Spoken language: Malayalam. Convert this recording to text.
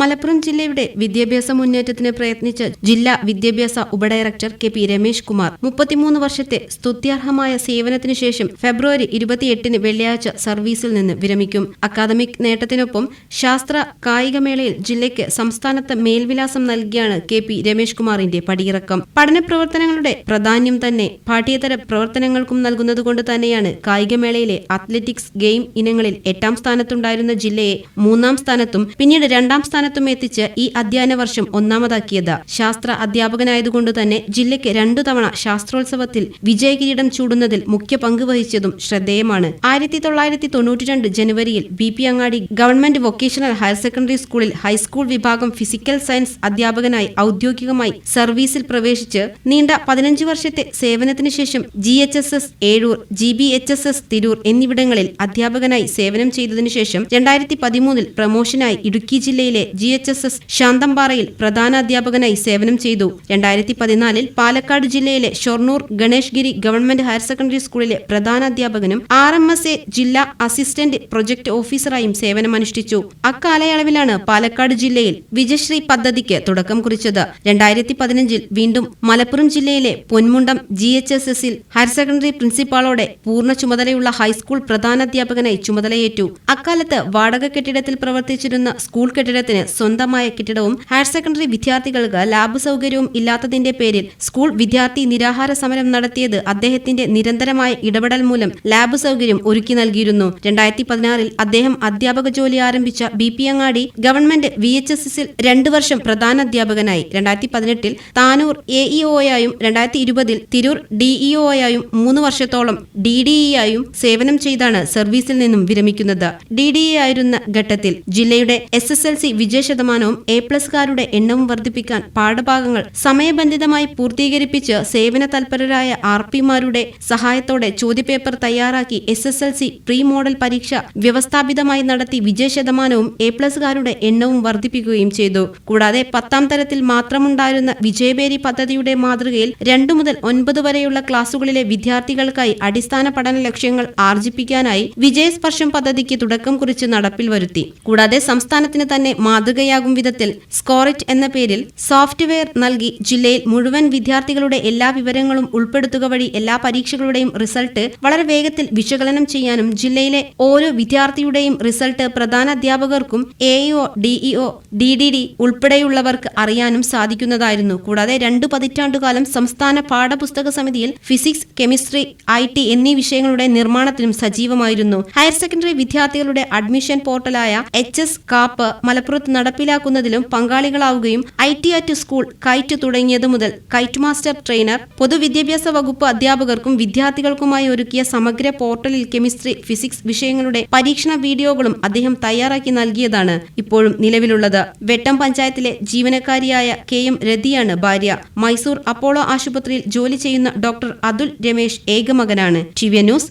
മലപ്പുറം ജില്ലയുടെ വിദ്യാഭ്യാസ മുന്നേറ്റത്തിന് പ്രയത്നിച്ച ജില്ലാ വിദ്യാഭ്യാസ ഉപഡയറക്ടർ കെ പി രമേശ് കുമാർ മുപ്പത്തിമൂന്ന് വർഷത്തെ സ്തുത്യർഹമായ സേവനത്തിനു ശേഷം ഫെബ്രുവരി ഇരുപത്തിയെട്ടിന് വെള്ളിയാഴ്ച സർവീസിൽ നിന്ന് വിരമിക്കും. അക്കാദമിക് നേട്ടത്തിനൊപ്പം ശാസ്ത്ര കായികമേളയിൽ ജില്ലയ്ക്ക് സംസ്ഥാനത്ത് മേൽവിലാസം നൽകിയാണ് കെ പി രമേശ് കുമാറിന്റെ പടിയിറക്കം. പഠന പ്രവർത്തനങ്ങളുടെ പ്രാധാന്യം തന്നെ പാഠ്യേതര പ്രവർത്തനങ്ങൾക്കും നൽകുന്നതുകൊണ്ട് തന്നെയാണ് കായികമേളയിലെ അത്ലറ്റിക്സ് ഗെയിം ഇനങ്ങളിൽ എട്ടാം സ്ഥാനത്തുണ്ടായിരുന്ന ജില്ലയെ മൂന്നാം സ്ഥാനത്തും പിന്നീട് രണ്ടാം സ്ഥാനത്തും എത്തിച്ച് ഈ അധ്യയന വർഷം ഒന്നാമതാക്കിയത്. ശാസ്ത്ര അധ്യാപകനായതുകൊണ്ട് തന്നെ ജില്ലയ്ക്ക് രണ്ടു തവണ ശാസ്ത്രോത്സവത്തിൽ വിജയകിരീടം ചൂടുന്നതിൽ മുഖ്യ പങ്ക് വഹിച്ചതും ശ്രദ്ധേയമാണ്. ആയിരത്തി തൊള്ളായിരത്തി തൊണ്ണൂറ്റിരണ്ട് ജനുവരിയിൽ B P Angadi government vocational higher secondary സ്കൂളിൽ ഹൈസ്കൂൾ വിഭാഗം ഫിസിക്കൽ സയൻസ് അധ്യാപകനായി ഔദ്യോഗികമായി സർവീസിൽ പ്രവേശിച്ച് നീണ്ട പതിനഞ്ച് വർഷത്തെ സേവനത്തിന് ശേഷം G H S S Ezhur G B H S S Tirur എന്നിവിടങ്ങളിൽ അധ്യാപകനായി സേവനം ചെയ്തതിനു ശേഷം രണ്ടായിരത്തി പതിമൂന്നിൽ പ്രമോഷനായി ഇടുക്കി ജില്ലയിലെ ജി എച്ച് എസ് എസ് ശാന്തമ്പാറയിൽ പ്രധാന അധ്യാപകനായി സേവനം ചെയ്തു. രണ്ടായിരത്തി പതിനാലിൽ പാലക്കാട് ജില്ലയിലെ Shoranur Ganesh Giri government higher secondary സ്കൂളിലെ പ്രധാന അധ്യാപകനും ആർ എം എസ് എ ജില്ലാ അസിസ്റ്റന്റ് പ്രൊജക്ട് ഓഫീസറായും സേവനമനുഷ്ഠിച്ചു. അക്കാലയളവിലാണ് പാലക്കാട് ജില്ലയിൽ വിജയശ്രീ പദ്ധതിക്ക് തുടക്കം കുറിച്ചത്. രണ്ടായിരത്തി പതിനഞ്ചിൽ വീണ്ടും മലപ്പുറം ജില്ലയിലെ പൊന്മുണ്ടം ജി എച്ച് എസ് എസിൽ ഹയർ സെക്കൻഡറി പ്രിൻസിപ്പാളോടെ പൂർണ ചുമതലയുള്ള ഹൈസ്കൂൾ പ്രധാനാധ്യാപകനായി ചുമതലയേറ്റു. അക്കാലത്ത് വാടക കെട്ടിടത്തിൽ പ്രവർത്തിച്ചിരുന്ന സ്കൂൾ കെട്ടിടത്തിന് സ്വന്തമായ കെട്ടിടവും ഹയർ സെക്കൻഡറി വിദ്യാർത്ഥികൾക്ക് ലാബ് സൗകര്യവും ഇല്ലാത്തതിന്റെ പേരിൽ സ്കൂൾ വിദ്യാർത്ഥി നിരാഹാര സമരം നടത്തിയത് അദ്ദേഹത്തിന്റെ നിരന്തരമായ ഇടപെടൽ മൂലം ലാബ് സൗകര്യം ഒരുക്കി നൽകിയിരുന്നു. രണ്ടായിരത്തി പതിനാറിൽ അദ്ദേഹം അധ്യാപക ജോലി ആരംഭിച്ച B P Angadi government V H S എസിൽ രണ്ടു വർഷം പ്രധാന അധ്യാപകനായി. രണ്ടായിരത്തി പതിനെട്ടിൽ താനൂർ എ ഇ ഒയായും രണ്ടായിരത്തി ഇരുപതിൽ തിരൂർ ഡിഇഒ ആയും മൂന്ന് വർഷത്തോളം ഡി ഡി ഇ ആയും സേവനം ചെയ്താണ് സർവീസിൽ നിന്നും വിരമിക്കുന്നത്. ഡി ഡി ആയിരുന്ന ഘട്ടത്തിൽ ജില്ലയുടെ എസ് എസ് എൽ സി വിജയ ശതമാനവും എ പ്ലസ്കാരുടെ എണ്ണവും വർദ്ധിപ്പിക്കാൻ പാഠഭാഗങ്ങൾ സമയബന്ധിതമായി പൂർത്തീകരിപ്പിച്ച് സേവന തൽപരരായ ആർ പിമാരുടെ സഹായത്തോടെ ചോദ്യപേപ്പർ തയ്യാറാക്കി S S L C pre model പരീക്ഷ വ്യവസ്ഥാപിതമായി നടത്തി വിജയശതമാനവും എ പ്ലസ്കാരുടെ എണ്ണവും വർദ്ധിപ്പിക്കുകയും ചെയ്തു. കൂടാതെ പത്താം തരത്തിൽ മാത്രമുണ്ടായിരുന്ന വിജയബേരി പദ്ധതിയുടെ മാതൃകയിൽ രണ്ടു മുതൽ ഒൻപത് വരെയുള്ള ക്ലാസുകളിലെ വിദ്യാർത്ഥികൾക്കായി അടിസ്ഥാന പഠന ലക്ഷ്യങ്ങൾ ആർജിപ്പിക്കാനായി വിജയസ്പർശം പദ്ധതിക്ക് തുടക്കം കുറിച്ച് നടപ്പിൽ വരുത്തി. കൂടാതെ സംസ്ഥാനത്തിന് തന്നെ മാതൃകയാകും വിധത്തിൽ സ്കോറിറ്റ് എന്ന പേരിൽ സോഫ്റ്റ്വെയർ നൽകി ജില്ലയിൽ മുഴുവൻ വിദ്യാർത്ഥികളുടെ എല്ലാ വിവരങ്ങളും ഉൾപ്പെടുത്തുക വഴി എല്ലാ പരീക്ഷകളുടെയും റിസൾട്ട് വളരെ വേഗത്തിൽ വിശകലനം ചെയ്യാനും ജില്ലയിലെ ഓരോ വിദ്യാർത്ഥിയുടെയും റിസൾട്ട് പ്രധാന അധ്യാപകർക്കും AEO DEO D D D ഉൾപ്പെടെയുള്ളവർക്ക് അറിയാനും സാധിക്കുന്നതായിരുന്നു. കൂടാതെ രണ്ടു പതിറ്റാണ്ടുകാലം സംസ്ഥാന പാഠപുസ്തക സമിതിയിൽ ഫിസിക്സ് കെമിസ്ട്രി ഐ ടി എന്നീ വിഷയങ്ങളുടെ നിർമ്മാണത്തിലും സജീവമായിരുന്നു. ഹയർ സെക്കൻഡറി വിദ്യാർത്ഥികളുടെ അഡ്മിഷൻ പോർട്ടലായ എച്ച് എസ് കാപ്പ് മലപ്പുറത്ത് നടപ്പിലാക്കുന്നതിലും പങ്കാളികളാവുകയും I T at school KITE തുടങ്ങിയത് മുതൽ കൈറ്റ് മാസ്റ്റർ ട്രെയിനർ പൊതുവിദ്യാഭ്യാസ വകുപ്പ് അധ്യാപകർക്കും വിദ്യാർത്ഥികൾക്കുമായി ഒരുക്കിയ സമഗ്ര പോർട്ടലിൽ കെമിസ്ട്രി ഫിസിക്സ് വിഷയങ്ങളുടെ പരീക്ഷണ വീഡിയോകളും അദ്ദേഹം തയ്യാറാക്കി നൽകിയതാണ് ഇപ്പോഴും നിലവിലുള്ളത്. വെട്ടം പഞ്ചായത്തിലെ ജീവനക്കാരിയായ കെ എം രതിയാണ് ഭാര്യ. മൈസൂർ അപ്പോളോ ആശുപത്രിയിൽ ജോലി ചെയ്യുന്ന ഡോക്ടർ അതുൽ രമേശ് ഏകമകനാണ്. T V news